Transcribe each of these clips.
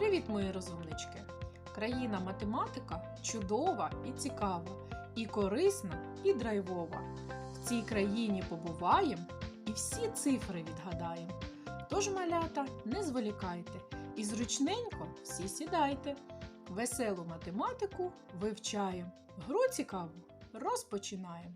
Привіт, мої розумнички! Країна математика чудова і цікава, і корисна, і драйвова. В цій країні побуваєм і всі цифри відгадаємо. Тож, малята, не зволікайте і зручненько всі сідайте. Веселу математику вивчаємо. Гру цікаву розпочинаємо.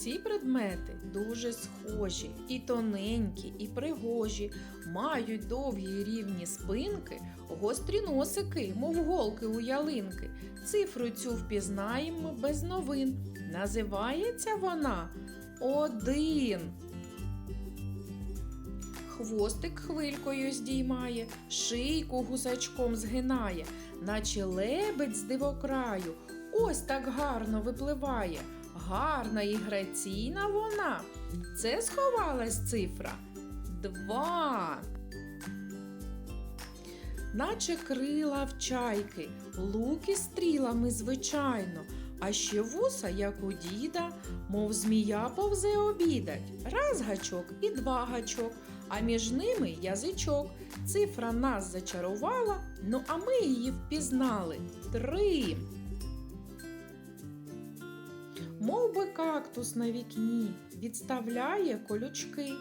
Ці предмети дуже схожі, і тоненькі, і пригожі, мають довгі рівні спинки, гострі носики, мов голки у ялинки. Цифру цю впізнаємо без новин. Називається вона один. Хвостик хвилькою здіймає, шийку гусачком згинає, наче лебедь з дивокраю. Ось так гарно випливає. Гарна і граційна вона. Це сховалась цифра. Два. Наче крила в чайки, луки стрілами, звичайно, а ще вуса, як у діда, мов змія повзе обідать. Раз гачок і два гачок, а між ними язичок. Цифра нас зачарувала, ну а ми її впізнали. Три. Мов би кактус на вікні відставляє колючки,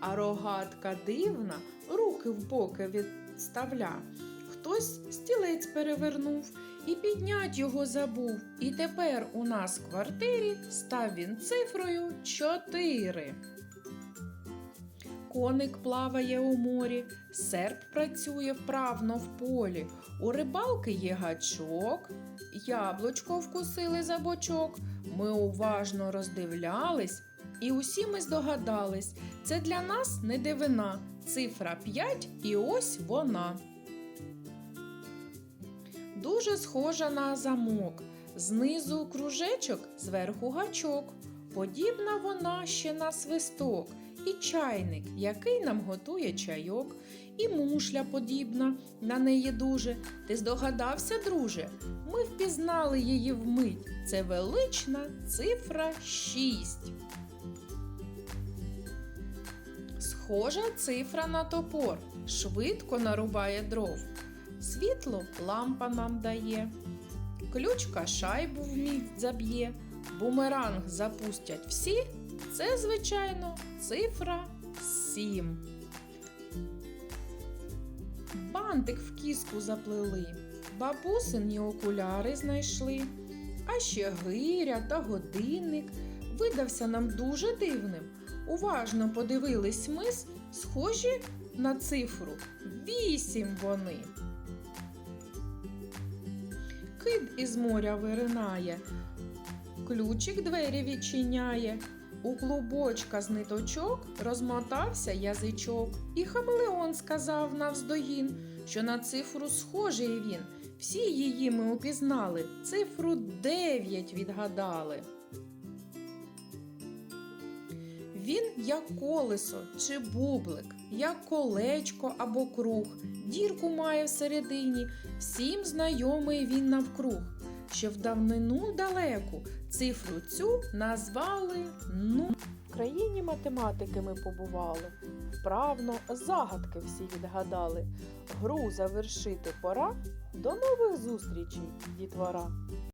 а рогатка дивна руки в боки відставля. Хтось стілець перевернув і піднять його забув. І тепер у нас в квартирі став він цифрою чотири. Коник плаває у морі, серп працює вправно в полі. У рибалки є гачок, яблучко вкусили за бочок. Ми уважно роздивлялись, і усі ми здогадались, це для нас не дивина. Цифра 5 і ось вона. Дуже схожа на замок. Знизу кружечок, зверху гачок. Подібна вона ще на свисток, і чайник, який нам готує чайок, і мушля подібна, на неї дуже. Ти здогадався, друже? Ми впізнали її вмить. Це велична цифра 6. Схожа цифра на топор, швидко нарубає дров. Світло лампа нам дає. Ключка шайбу вміть заб'є, бумеранг запустять всі. Це, звичайно, цифра 7. Бантик в кіску заплели, бабусині окуляри знайшли, а ще гиря та годинник видався нам дуже дивним. Уважно подивились ми, схожі на цифру вісім вони. Кид із моря виринає, ключик двері відчиняє. У клубочка з ниточок розмотався язичок, і хамелеон сказав навздогін, що на цифру схожий він. Всі її ми упізнали, цифру дев'ять відгадали. Він як колесо чи бублик, як колечко або круг, дірку має всередині, всім знайомий він навкруг. Ще в давнину далеку цифру цю назвали ну. В країні математики ми побували, вправно загадки всі відгадали. Гру завершити пора. До нових зустрічей, дітвора!